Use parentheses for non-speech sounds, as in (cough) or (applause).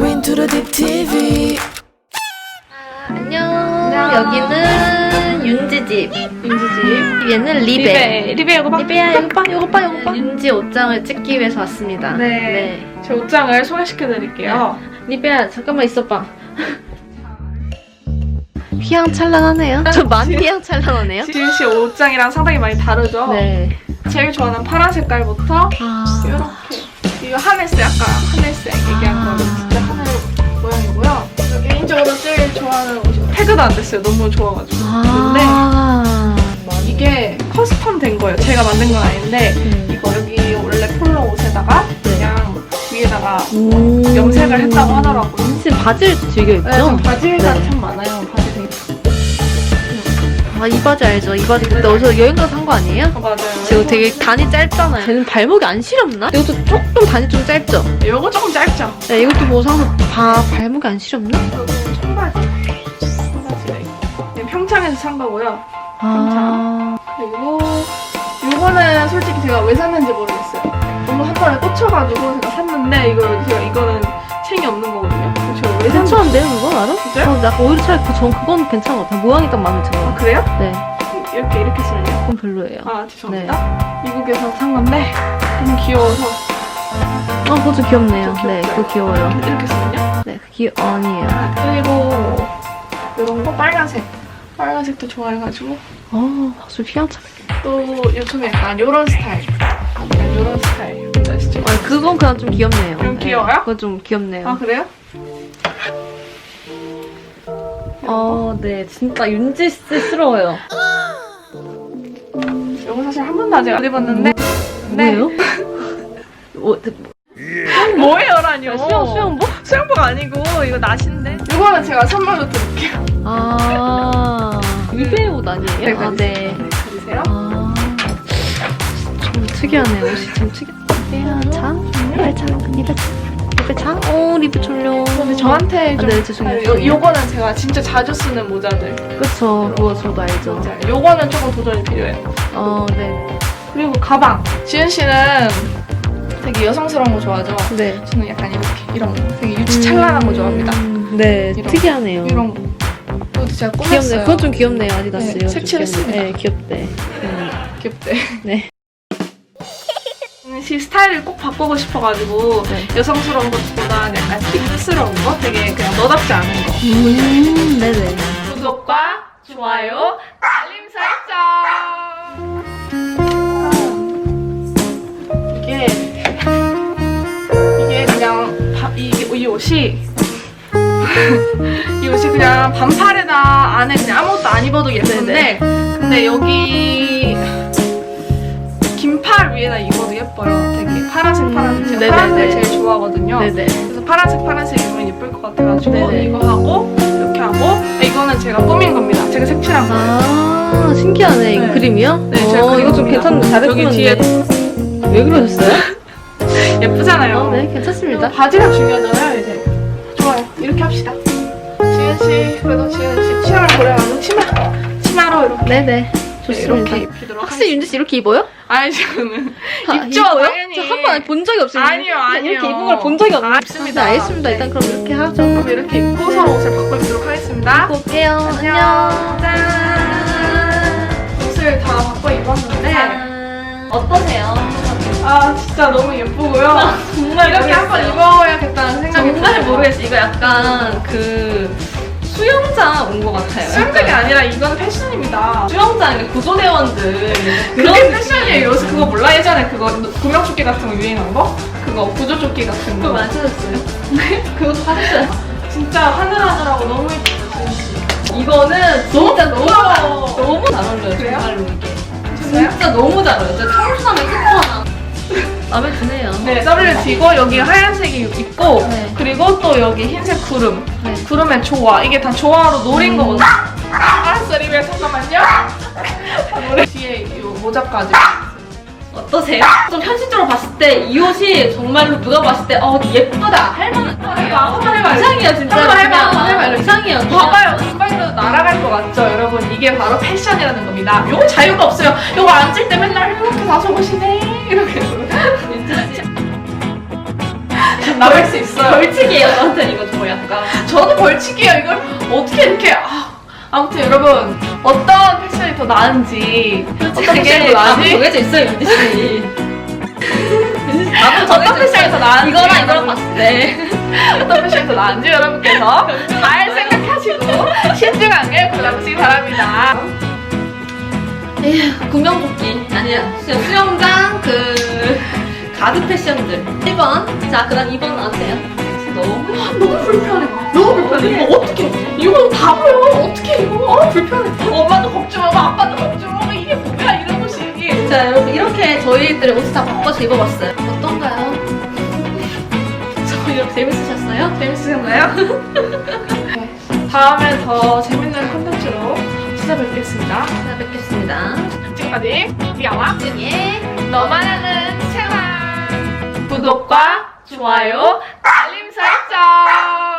Went to the deep TV. 안녕. 여기는 윤지집. 윤지집. 얘는 리베. 리베, 리베 이거 봐. 리베야 이거 봐, 이거 봐, 이거 봐. 윤지 옷장을 찍기 위해서 왔습니다. 네. 제 옷장을 소개시켜드릴게요. 리베야 잠깐만 있어봐. 휘황찬란하네요. 저 많이 휘황찬란하네요. 지은 씨 옷장이랑 상당히 많이 다르죠? 네. 제일 좋아하는 파란 색깔부터 아. 이렇게 이거 하늘색 아까 하늘색 얘기한 아. 거는 진짜 하늘 모양이고요. 저 개인적으로 제일 좋아하는 옷이 태그도 안 됐어요. 너무 좋아가지고. 아. 이게 커스텀 된 거예요. 제가 만든 건 아닌데 음. 이거 여기 원래 폴로 옷에다가 네. 그냥 위에다가 음. 염색을 했다고 하더라고요. 지금 바지를 즐겨 입죠? 네, 저 바지가 네. 참 많아요. 바지 아, 이 바지 알죠? 이 바지 그때 어디서 여행 가서 산 거 아니에요? 어, 맞아요. 지금 되게 단이 짧잖아요. 쟤는 발목이 안 시렵나? 이것도 조금 단이 좀 짧죠? 이거 조금 짧죠? 네, 이것도 뭐 사서 바, 발목이 안 시렵나? 여기는 청바지. 청바지래. 네, 평창에서 산 거고요. 아. 그리고 이거는 솔직히 제가 왜 샀는지 모르겠어요. 너무 한 번에 꽂혀가지고 제가 샀는데 이거 제가 이거는 챙이 없는 거 괜찮은데요, 그거 나름? 진짜요? 어, 나 오히려 차라리 그, 전 그건 괜찮은 것 같아요. 모양이 딱 마음에 아 들어요. 그래요? 네, 이렇게 이렇게 쓰면요? 그건 별로예요. 아 죄송합니다. 미국에서 산 건데 너무 귀여워서 어, 그거 좀 귀엽네요. 좀 귀엽죠? 네, 그거 귀여워요. 이렇게 쓰면요? 네, 그 귀, 아니에요. 아, 그리고 이런 거 빨간색. 빨간색도 좋아해가지고 어, 확실히 휘황찬. 또 요즘에 약간 요런 스타일. 약간 요런 스타일. 뭔지 아시죠? 아, 그건 그냥 좀 귀엽네요. 그럼 네, 귀여워요? 그건 좀 귀엽네요. 아 그래요? 어, 네, 진짜 윤지스러워요. 이거 사실 한 번도 아직 안 해봤는데 네. 뭐예요? 뭐, (laughs) 뭐예요라뇨 수영, 수영복? 수영복 아니고 이거 나시인데 이거는 제가 선물로 드릴게요 아, 리베 옷 아니에요? 네, 아, 네. 드리세요 아, 좀 특이하네. 옷이 좀 특이해. 참, 리베창, 리베창. 리베창? 오, 리베 졸려. 근데 저한테 아, 좀 네, 죄송해요. 요, 요거는 제가 진짜 자주 쓰는 모자들 그쵸, 그거 저도 알죠. 모자. 요거는 조금 도전이 필요해요 어, 네. 그리고 가방 지은 씨는 되게 여성스러운 거 좋아하죠? 네. 저는 약간 이렇게 이런 거 되게 유치찬란한 거 좋아합니다 음, 네, 이런- 특이하네요. 이런 거 이것도 제가. 꾸몄어요 그건 좀 귀엽네요, 아디다스. 네, 색칠했습니다. 네, 귀엽대. 음, 귀엽대 네. 시 스타일을 꼭 바꾸고 싶어가지고 네. 여성스러운 것보다 약간 힙스러운 거 되게 그냥 너답지 않은 거 음, 네네. 구독과 좋아요 알림 설정 이게 이게 그냥 바, 이게 이 옷이 (laughs) 이 옷이 그냥 반팔에다 안에 그냥 아무것도 안 입어도 예쁜데 근데 여기 긴팔 위에다 입어도 예뻐요 되게 파란색 파란색 제가 네네네. 파란색 제일 좋아하거든요 네네. 그래서 파란색 파란색 입으면 예쁠 것 같아가지고 네네. 이거 하고 이렇게 하고 이거는 제가 꾸민 겁니다 제가 색칠한 거예요 아, 신기하네. 이거 네. 그림이요? 네, 제가 어, 이거 좀. 괜찮네. 잘 여기 했구는데. 왜 그러셨어요? (laughs) 예쁘잖아요 어, 네, 괜찮습니다. 바지가 중요하잖아요 이제 좋아요 이렇게 합시다 지은 씨 그래도 지은씨 취향을 고려하는 치마 치마로 이렇게 네네. 좋습니다. 이렇게 입히도록 확실히 윤지 씨 이렇게 입어요? 아니 저는 아, 입죠 입어요? 당연히 저 한번본 적이 없어요. 아니요, 아니요. 이렇게 입은 걸 본 적이 없어요. 아, 입습니다. 네, 알겠습니다. 일단 그럼 이렇게 하죠. 그럼 이렇게 입고 서로 옷을 바꿔 입도록 하겠습니다 입고 올게요. 안녕. 짠 옷을 다 바꿔 입었는데 짠. 어떠세요? 아 진짜 너무 예쁘고요 (laughs) 정말 이렇게 한번 입어야겠다는 생각이 정말 들어요. 모르겠어요. 이거 약간 그 수영장 온 것 같아요. 수영장이 아니라 이건 패션입니다 수영장 구조대원들 그게 패션이에요 요새 그거 몰라 예전에 그거 구명조끼 같은 거 유행한 거? 그거 구조조끼 같은 그거 거 많이 찾았어요. (laughs) 그것도 사셨어요. 진짜 하늘하늘하고 너무 예쁘죠 지은씨 이거는 진짜 너무 너무 너무 잘 어울려요. 그래요? 정말로 이게. 진짜요? 진짜 너무 잘 어울려요. 진짜 청순함의 끝판왕. 마음에 드네요. 네, W를 뒤고 여기 하얀색이 있고 네. 그리고 또 여기 흰색 구름 네. 구름의 조화 이게 다 조화로 노린 거거든요 알았어 리베 잠깐만요 아, 노래 뒤에 이 모자까지 어떠세요? 좀 현실적으로 봤을 때 이 옷이 정말로 누가 봤을 때 어, 예쁘다 할 만한 해봐, 한번 해봐. 이상해요 진짜 한번 해봐, 그냥. 한번 해봐, 이렇게. 이상해요 그냥. 봐봐요 신발이라도 날아갈 것 같죠 여러분 이게 바로 패션이라는 겁니다 요거 자유가 없어요 요거 앉을 때 맨날 이렇게 다소 보시네 이렇게 나갈 수 있어요. 벌칙이에요 저한테는 이거 좀 약간. 저도 벌칙이에요. 이걸 어떻게 이렇게 아, 아무튼 여러분 어떤 패션이 더 나은지 어떤 패션이 더 나은지. 정해져 있어요 윤지 씨. (laughs) 나도 어떤 패션이 더 나은지 이거랑 이거랑 봤을 때 (laughs) 어떤 패션이 더 나은지 여러분께서 (laughs) 잘 생각하시고 신중하게 골라보시기 바랍니다. 구명조끼 아니야 수영, 수영장 그 가드 패션들 1번 자 그 다음 2번 나왔어요 너무 너무 불편해. 너무 불편해. 이거 어떻게? 이거 다 보여. 어떻게 이거? 어, 불편해. 엄마도 걱정 하고 아빠도 걱정 하고 이게 뭐야 이런 옷이. 자 여러분 이렇게 저희들의 옷을 다 바꿔서 입어봤어요 어떤가요? (laughs) 저 이렇게 재밌으셨어요? 재밌으셨나요? (laughs) 네. 다음에 더 재밌는 콘텐츠로 찾아뵙겠습니다. 찾아뵙겠습니다. 지금까지 미아와 준이의 너만 아는 생활 구독과 좋아요 알림 설정